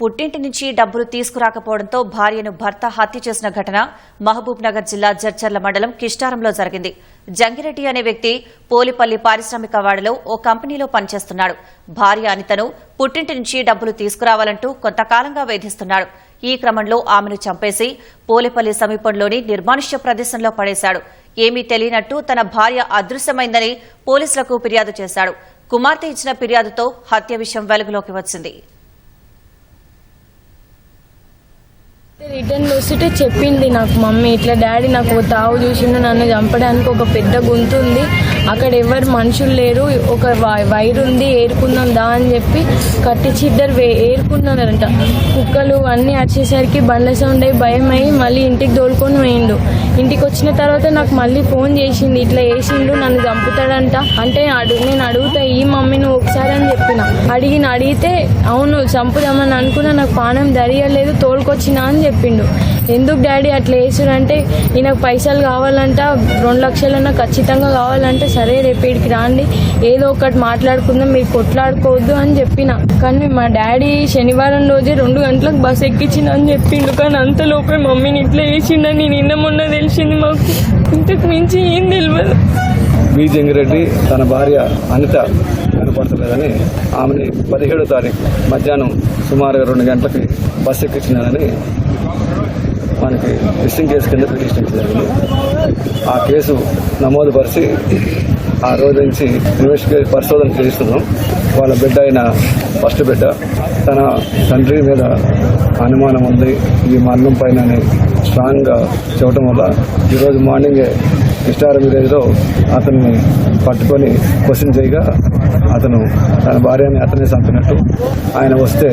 పుట్టింటి నుంచి డబ్బులు తీసుకురాకపోవడంతో భార్యను భర్త హత్య చేసిన ఘటన మహబూబ్ నగర్ జిల్లా జడ్చర్ల మండలం కిష్టారంలో జరిగింది. జంగిరెడ్డి అనే వ్యక్తి పోలిపల్లి పారిశ్రామిక వాడలో ఓ కంపెనీలో పనిచేస్తున్నాడు. భార్య అనితను పుట్టింటి నుంచి డబ్బులు తీసుకురావాలంటూ కొంతకాలంగా వేధిస్తున్నాడు. ఈ క్రమంలో ఆమెను చంపేసి పోలేపల్లి సమీపంలోని నిర్మానుష్య ప్రదేశంలో పడేశాడు. ఏమీ తెలియనట్టు తన భార్య అదృశ్యమైందని పోలీసులకు ఫిర్యాదు చేశాడు. కుమార్తె ఇచ్చిన ఫిర్యాదుతో హత్య విషయం వెలుగులోకి వచ్చింది. రిటర్న్ వస్తుంటే చెప్పింది నాకు మమ్మీ ఇట్లా డాడీ నాకు తావు చూసిండు నన్ను చంపడానికి ఒక పెద్ద గుంత ఉంది అక్కడ ఎవరు మనుషులు లేరు ఒక వై- వైర్ ఉంది ఏరుకుందాం దా అని చెప్పి కట్టించి ఇద్దరు వే- ఏరుకున్నారంట. కుక్కలు అన్నీ వచ్చేసరికి బండ్ల సౌండ్ అయ్యి భయం అయ్యి మళ్ళీ ఇంటికి తోలుకొని పోయిండు. ఇంటికి వచ్చిన తర్వాత నాకు మళ్ళీ ఫోన్ చేసింది ఇట్లా వేసిండు నన్ను చంపుతాడంట. అంటే అడుగు నేను అడుగుతా ఈ మమ్మీ నువ్వు ఒకసారి అని చెప్పిన. అడిగిన అడిగితే అవును చంపుదామని అనుకున్నా నాకు పానం దరియలేదు తోలుకొచ్చినా అని చెప్పిండు. ఎందుకు డాడీ అట్లా వేసుడంటే ఈయనకు పైసలు కావాలంట రెండు లక్షలన్నా ఖచ్చితంగా కావాలంటే సరే రేపు ఇక్కడికి రాండి. ఏదో ఒకటి మాట్లాడుకుందాం మీరు కొట్లాడుకోవద్దు అని చెప్పిన. కానీ మా డాడీ శనివారం రోజే రెండు గంటలకు బస్ ఎక్కించిందని చెప్పిండు. కానీ అంతలోపే మమ్మీని ఇట్లా వేసిండని నిన్న మొన్న తెలిసింది మాకు. ఇంతకు మించి ఏం తెలియదు బి జంగిరెడ్డి తన భార్య అనిత కనపడతలేదని ఆమెని పదిహేడో తారీఖు మధ్యాహ్నం సుమారుగా రెండు గంటలకి బస్సు ఎక్కించినారని మనకి మిస్సింగ్ కేసు కింద పిటిషన్ జరిగింది. ఆ కేసు నమోదు పరిచి ఆ రోజు నుంచి ఇన్వెస్టిగేట్ పరిశోధన చేస్తున్నాం వాళ్ళ బిడ్డ అయిన ఫస్ట్ బిడ్డ. తన తండ్రి మీద అనుమానం ఉంది. ఈ మరణం పైన స్ట్రాంగ్గా చెప్పడం వల్ల ఈరోజు మార్నింగే ఇస్టార్ విలేజ్లో అతన్ని పట్టుకొని క్వశ్చన్ చేయగా అతను తన భార్యని అతనే చంపినట్టు ఆయన వస్తే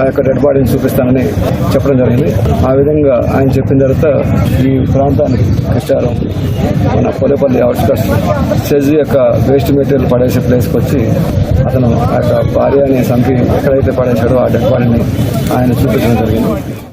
ఆ యొక్క డెడ్ బాడీని చూపిస్తానని చెప్పడం జరిగింది. ఆ విధంగా ఆయన చెప్పిన తర్వాత ఈ ప్రాంతానికి కృష్ణారం మన పొలేపల్లి అవుట్స్కట్స్ సెజ్ యొక్క వేస్ట్ మెటీరియల్ పడేసే ప్లేస్కి వచ్చి అతను ఆ యొక్క భార్యని చంపి ఎక్కడైతే పడేశాడో ఆ డెడ్ బాడీని ఆయన చూపించడం జరిగింది.